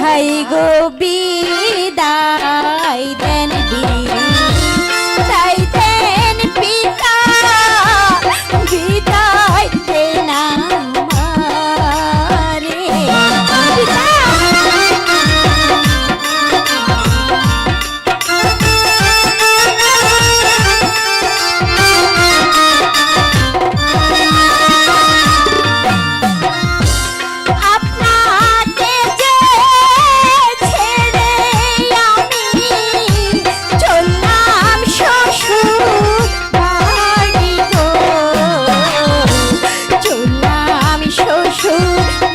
high গো সুখ